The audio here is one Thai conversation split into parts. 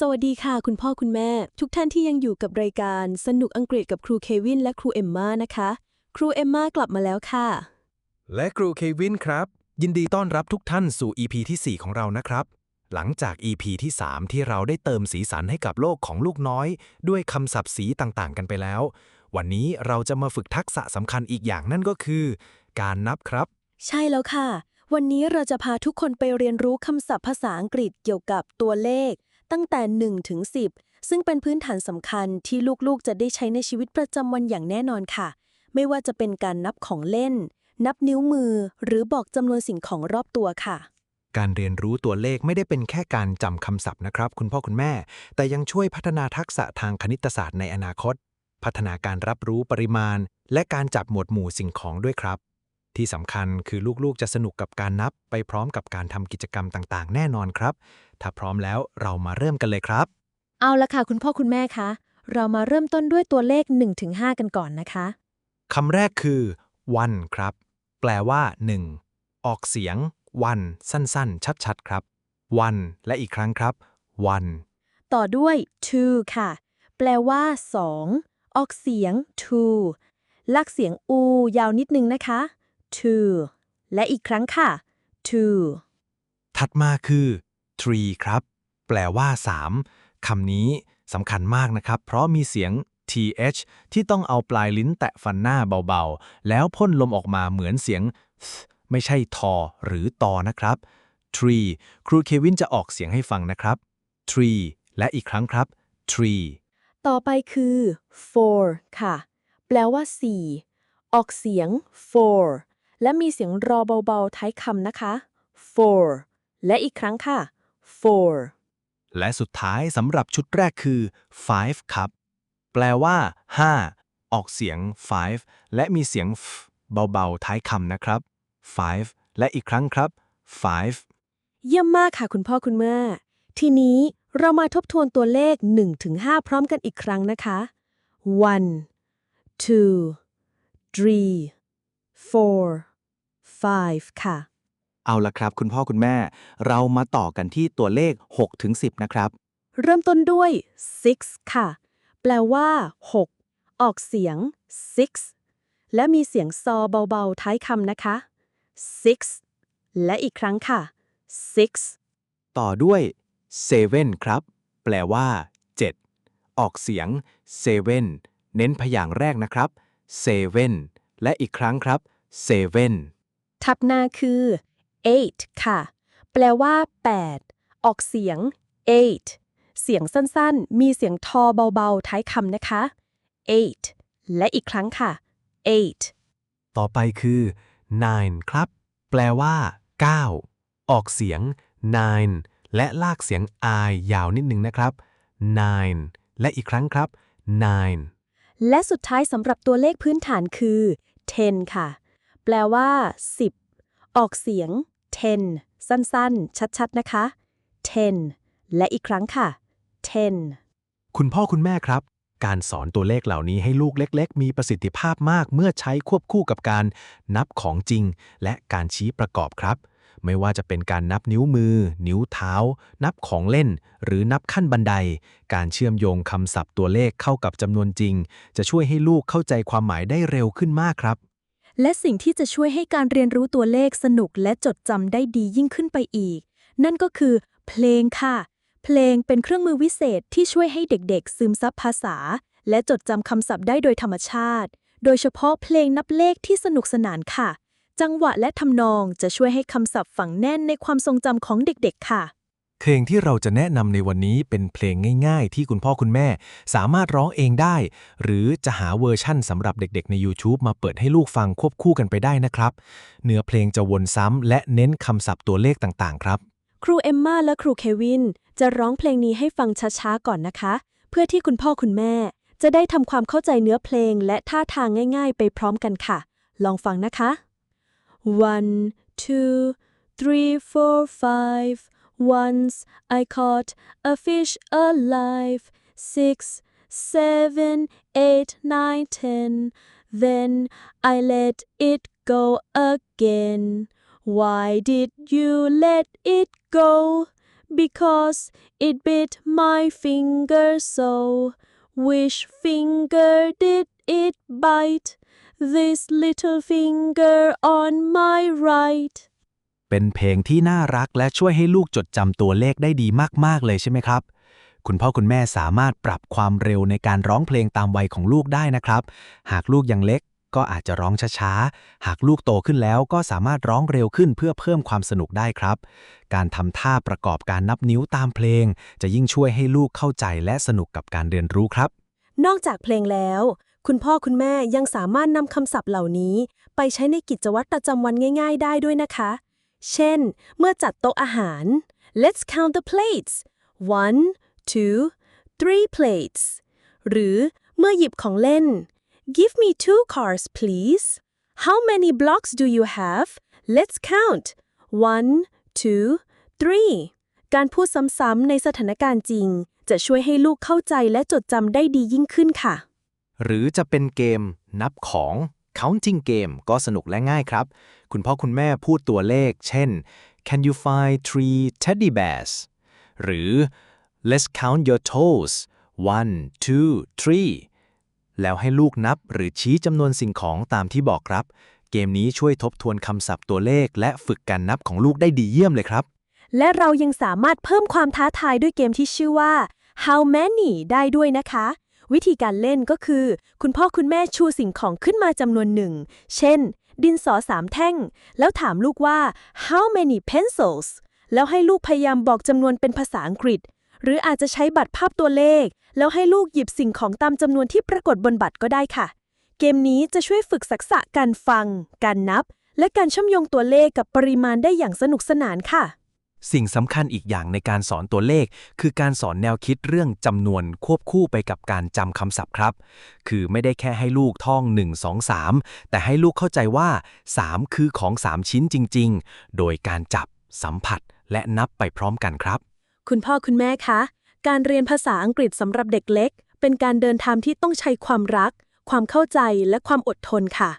สวัสดีค่ะ คุณพ่อคุณแม่ ทุกท่านที่ยังอยู่กับรายการสนุกอังกฤษกับครูเควินและครูเอมมานะคะ ครูเอมมากลับมาแล้วค่ะ และครูเควินครับ ยินดีต้อนรับทุกท่านสู่ EP ที่ 4 ของเรานะครับ หลังจาก EP ที่ 3 ที่เราได้เติมสีสันให้กับโลกของลูกน้อย ด้วยคำศัพท์สีต่างๆ กันไปแล้ว วันนี้เราจะมาฝึกทักษะสำคัญอีกอย่างนั่นก็คือ การนับครับ ใช่แล้วค่ะ วันนี้เราจะพาทุกคนไปเรียนรู้คำศัพท์ภาษาอังกฤษเกี่ยวกับตัวเลข ตั้งแต่ 1 ถึง 10 ซึ่งเป็นพื้นฐานสำคัญที่ลูกๆ จะได้ใช้ในชีวิตประจำวันอย่างแน่นอนค่ะ ไม่ว่าจะเป็นการนับของเล่น นับนิ้วมือ หรือบอกจำนวนสิ่งของรอบตัวค่ะการเรียนรู้ตัวเลขไม่ได้เป็นแค่การจำคำศัพท์นะครับ คุณพ่อคุณแม่ แต่ยังช่วยพัฒนาทักษะทางคณิตศาสตร์ในอนาคต พัฒนาการรับรู้ปริมาณ และการจับหมวดหมู่สิ่งของด้วยครับ ที่สำคัญคือลูกๆจะสนุกกับการนับไปพร้อมกับการทำกิจกรรมต่างๆ แน่นอนครับ ถ้าพร้อมแล้วเรามาเริ่มกันเลยครับ เอาละค่ะ คุณพ่อคุณแม่คะ เรามาเริ่มต้นด้วยตัวเลข 1-5 กันก่อนนะคะคำแรกคือ วันครับ แปลว่า 1 ออกเสียง วัน สั้นๆ ชัดๆ ครับ วัน และอีกครั้งครับ วัน ต่อด้วย to ค่ะ แปลว่า 2 ออกเสียง to ลักเสียง u ยาวนิดนึงนะคะ to และอีกครั้งค่ะ to ถัดมาคือ tree ครับ แปลว่า 3 คำนี้สำคัญมากนะครับ เพราะมีเสียง th ที่ต้องเอาปลายลิ้นแตะฟันหน้าเบาๆ แล้วพ่นลมออกมาเหมือนเสียง th ไม่ใช่ทอ หรือตอนะครับ tree ครูเควินจะออกเสียงให้ฟังนะครับ tree และอีกครั้งครับ tree ต่อไปคือ four ค่ะ แปลว่า 4 ออกเสียง four และมีเสียงรอเบาๆท้ายคำนะคะ four และอีกครั้งค่ะ four และสุดท้ายสำหรับชุดแรกคือ five ครับ แปลว่า 5 ออกเสียง five และมีเสียง f เบาๆท้ายคำนะครับ five และอีกครั้งครับ five เยี่ยมมากค่ะคุณพ่อคุณแม่ ทีนี้เรามาทบทวนตัวเลข 1-5 พร้อมกันอีกครั้งนะคะ one two three four five ค่ะ เอาละครับ คุณพ่อคุณแม่ เรามาต่อกันที่ตัวเลข6ถึง10 นะครับ เริ่มต้นด้วย six ค่ะ แปลว่า 6 ออกเสียง six และมีเสียงซอเบาๆ ท้ายคำนะคะ six และอีกครั้งค่ะ six ต่อด้วย 7 ครับ แปลว่า 7 ออกเสียง 7 เน้นพยางค์แรกนะครับ 7 และอีกครั้งครับ 7 ทับหน้าคือ eight ค่ะ แปลว่า 8 ออกเสียง eight เสียงสั้นๆ มีเสียงทอเบาๆ ท้ายคำนะคะ eight และอีกครั้งค่ะ eight ต่อไปคือ nine ครับ แปลว่า 9 ออกเสียง nine และลากเสียง i ยาวนิดนึงนะครับ nine และอีกครั้งครับ nine และสุดท้ายสำหรับตัวเลขพื้นฐานคือ 10 ค่ะ แปลว่า 10 ออกเสียง10สั้นๆ ชัดๆ นะคะ10และอีกครั้งค่ะ10คุณพ่อคุณแม่ครับ การสอนตัวเลขเหล่านี้ให้ลูกเล็ก ๆ มีประสิทธิภาพมากเมื่อใช้ควบคู่กับการนับของจริง และการชี้ประกอบครับ ไม่ว่าจะเป็นการนับนิ้วมือ นิ้วเท้า นับของเล่น หรือนับขั้นบันได การเชื่อมโยงคำศัพท์ตัวเลขเข้ากับจำนวนจริง จะช่วยให้ลูกเข้าใจความหมายได้เร็วขึ้นมากครับ และสิ่งที่จะช่วยให้การเรียนรู้ตัวเลขสนุกและจดจำได้ดียิ่งขึ้นไปอีก นั่นก็คือเพลงค่ะ เพลงเป็นเครื่องมือวิเศษที่ช่วยให้เด็กๆ ซึมซับภาษา และจดจำคำศัพท์ได้โดยธรรมชาติ โดยเฉพาะเพลงนับเลขที่สนุกสนานค่ะ จังหวะและทำนองจะช่วยให้คำศัพท์ฝังแน่นในความทรงจำของเด็กๆค่ะ เพลงที่เราจะแนะนำในวันนี้เป็นเพลงง่ายๆ ที่คุณพ่อคุณแม่ สามารถร้องเองได้ หรือจะหาเวอร์ชั่นสำหรับเด็กๆ ใน YouTube มาเปิดให้ลูกฟังควบคู่กันไปได้นะครับ เนื้อเพลงจะวนซ้ำและเน้นคำศัพท์ตัวเลขต่างๆ ครับ ครูเอมมาและครูเควิน จะร้องเพลงนี้ให้ฟังช้าๆ ก่อนนะคะ เพื่อที่คุณพ่อคุณแม่ จะได้ทำความเข้าใจเนื้อเพลงและท่าทางง่าย ๆ ไปพร้อมกันค่ะ ลองฟังนะคะ one two three four five once I caught a fish alive six seven eight nine ten then I let it go again why did you let it go because it bit my finger so. Which finger did it bite? This little finger on my right. เป็นเพลงที่น่ารักและช่วยให้ลูกจดจำตัวเลขได้ดีมาก ๆ เลยใช่ไหมครับ คุณพ่อคุณแม่สามารถปรับความเร็วในการร้องเพลงตามวัยของลูกได้นะครับ หากลูกยังเล็กก็อาจจะร้องช้าๆ หากลูกโตขึ้นแล้วก็สามารถร้องเร็วขึ้นเพื่อเพิ่มความสนุกได้ครับ การทำท่าประกอบการนับนิ้วตามเพลง จะยิ่งช่วยให้ลูกเข้าใจและสนุกกับการเรียนรู้ครับ นอกจากเพลงแล้ว คุณพ่อคุณแม่ยังสามารถนำคำศัพท์เหล่านี้ ไปใช้ในกิจวัตรประจำวันง่าย ๆ ได้ด้วยนะคะ เช่น เมื่อจัดโต๊ะอาหาร let's count the plates one two three plates หรือเมื่อหยิบของเล่น give me two cars please how many blocks do you have let's count one two three การพูดซ้ำๆในสถานการณ์จริง จะช่วยให้ลูกเข้าใจและจดจำได้ดียิ่งขึ้นค่ะ หรือจะเป็นเกมนับของ counting game ก็สนุกและง่ายครับ คุณพ่อคุณแม่พูดตัวเลข เช่น can you find three teddy bears หรือ let's count your toes one two three แล้วให้ลูกนับหรือชี้จำนวนสิ่งของตามที่บอกครับ เกมนี้ช่วยทบทวนคำศัพท์ตัวเลข และฝึกการนับของลูกได้ดีเยี่ยมเลยครับ และเรายังสามารถเพิ่มความท้าทายด้วยเกมที่ชื่อว่า how many ได้ด้วยนะคะ วิธีการเล่นก็คือ คุณพ่อคุณแม่ชูสิ่งของขึ้นมาจำนวนหนึ่ง เช่น ดินสอสามแท่ง แล้วถามลูกว่า how many pencils แล้วให้ลูกพยายามบอกจำนวนเป็นภาษาอังกฤษ หรืออาจจะใช้บัตรภาพตัวเลข แล้วให้ลูกหยิบสิ่งของตามจำนวนที่ปรากฏบนบัตรก็ได้ค่ะ เกมนี้จะช่วยฝึกศักษะการฟัง การนับ และการเชื่อมโยงตัวเลขกับปริมาณได้อย่างสนุกสนานค่ะ สิ่งสำคัญอีกอย่างในการสอนตัวเลข คือการสอนแนวคิดเรื่องจำนวนควบคู่ไปกับการจำคำศัพท์ครับ คือไม่ได้แค่ให้ลูกท่อง 1 2 3 แต่ให้ลูกเข้าใจว่า 3 คือของ 3 ชิ้นจริง ๆ โดยการจับ สัมผัส และนับไปพร้อมกันครับ คุณพ่อคุณแม่คะ การเรียนภาษาอังกฤษสำหรับเด็กเล็ก เป็นการเดินทางที่ต้องใช้ความรัก ความเข้าใจและความอดทนค่ะ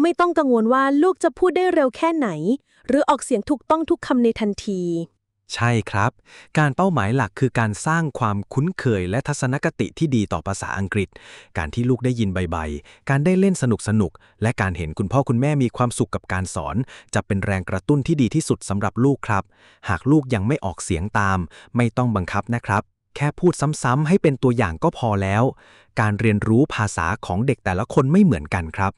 ไม่ต้องกังวลว่าลูกจะพูดได้เร็วแค่ไหน หรือออกเสียงถูกต้องทุกคำในทันที ใช่ครับ การเป้าหมายหลักคือการสร้างความคุ้นเคยและทัศนคติที่ดีต่อภาษาอังกฤษ การที่ลูกได้ยินใบๆการได้เล่นสนุกสนุกๆและการเห็นคุณพ่อคุณแม่มีความสุขกับการสอน จะเป็นแรงกระตุ้นที่ดีที่สุดสำหรับลูกครับ หากลูกยังไม่ออกเสียงตาม ไม่ต้องบังคับนะครับ แค่พูดซ้ำๆให้เป็นตัวอย่างก็พอแล้ว การเรียนรู้ภาษาของเด็กแต่ละคนไม่เหมือนกันครับ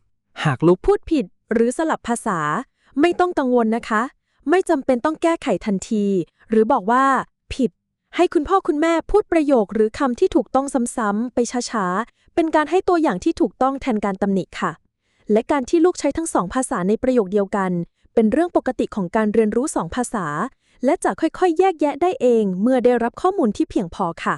หากลูกพูดผิดหรือสลับภาษา ไม่ต้องกังวลนะคะ ไม่จำเป็นต้องแก้ไขทันที หรือบอกว่า ผิด ให้คุณพ่อคุณแม่พูดประโยคหรือคำที่ถูกต้องซ้ำๆไปช้าๆ เป็นการให้ตัวอย่างที่ถูกต้องแทนการตำหนิค่ะ และการที่ลูกใช้ทั้งสองภาษาในประโยคเดียวกัน เป็นเรื่องปกติของการเรียนรู้สองภาษา และจะค่อยๆ แยกแยะได้เอง เมื่อได้รับข้อมูลที่เพียงพอค่ะ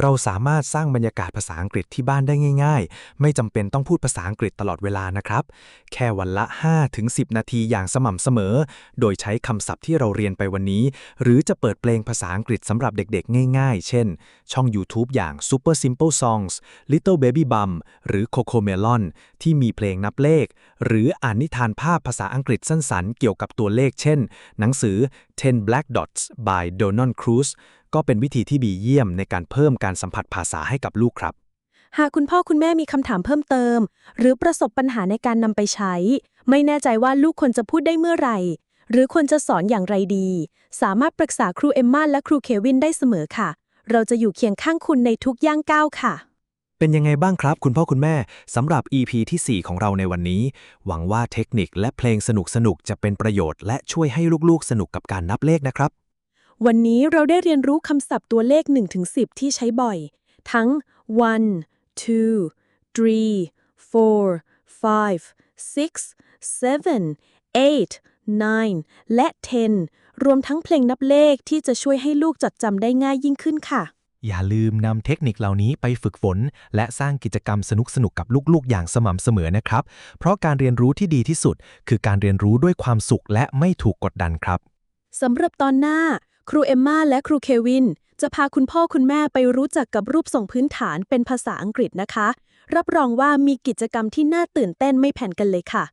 เราสามารถสร้างบรรยากาศภาษาอังกฤษที่บ้านได้ง่าย ๆ ไม่จำเป็นต้องพูดภาษาอังกฤษตลอดเวลานะครับ แค่วันละ 5-10 นาทีอย่างสม่ำเสมอ โดยใช้คำศัพท์ที่เราเรียนไปวันนี้ หรือจะเปิดเพลงภาษาอังกฤษสำหรับเด็กๆ ง่ายๆ เช่น ช่อง YouTube อย่าง Super Simple Songs Little Baby Bum หรือ Coco Melon ที่มีเพลงนับเลข หรืออ่านนิทานภาพภาษาอังกฤษสั้นๆ เกี่ยวกับตัวเลข เช่น หนังสือ 10 Black Dots by Donald Cruz ก็เป็นวิธีที่ดีเยี่ยมในการเพิ่มการสัมผัสภาษาให้กับลูกครับ หากคุณพ่อคุณแม่มีคำถามเพิ่มเติม หรือประสบปัญหาในการนำไปใช้ ไม่แน่ใจว่าลูกควรจะพูดได้เมื่อไหร่ หรือควรจะสอนอย่างไรดี สามารถปรึกษาครูเอมมาและครูเควินได้เสมอค่ะ เราจะอยู่เคียงข้างคุณในทุกย่างก้าวค่ะเป็นยังไงบ้างครับ คุณพ่อคุณแม่สำหรับ EP ที่ 4 ของเราในวันนี้ หวังว่าเทคนิคและเพลงสนุกๆจะเป็นประโยชน์และช่วยให้ลูกๆสนุกกับการนับเลขนะครับ วันนี้เราได้เรียนรู้คำศัพท์ตัวเลข 1-10 ที่ใช้บ่อย ทั้ง one two three four five six seven eight nine และ ten รวมทั้งเพลงนับเลขที่จะช่วยให้ลูกจดจำได้ง่ายยิ่งขึ้นค่ะ อย่าลืมนำเทคนิคเหล่านี้ไปฝึกฝน และสร้างกิจกรรมสนุกๆกับลูกๆ อย่างสม่ำเสมอนะครับ เพราะการเรียนรู้ที่ดีที่สุด คือการเรียนรู้ด้วยความสุขและไม่ถูกกดดันครับสำหรับตอนหน้า ครูเอมมาและครูเควิน จะพาคุณพ่อคุณแม่ไปรู้จักกับรูปส่งพื้นฐานเป็นภาษาอังกฤษนะคะ รับรองว่ามีกิจกรรมที่น่าตื่นเต้นไม่แผ่นกันเลยค่ะ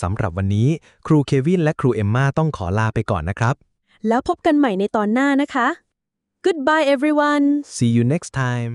สำหรับวันนี้ ครูเควินและครูเอมมาต้องขอลาไปก่อนนะครับ แล้วพบกันใหม่ในตอนหน้านะคะ Goodbye everyone See you next time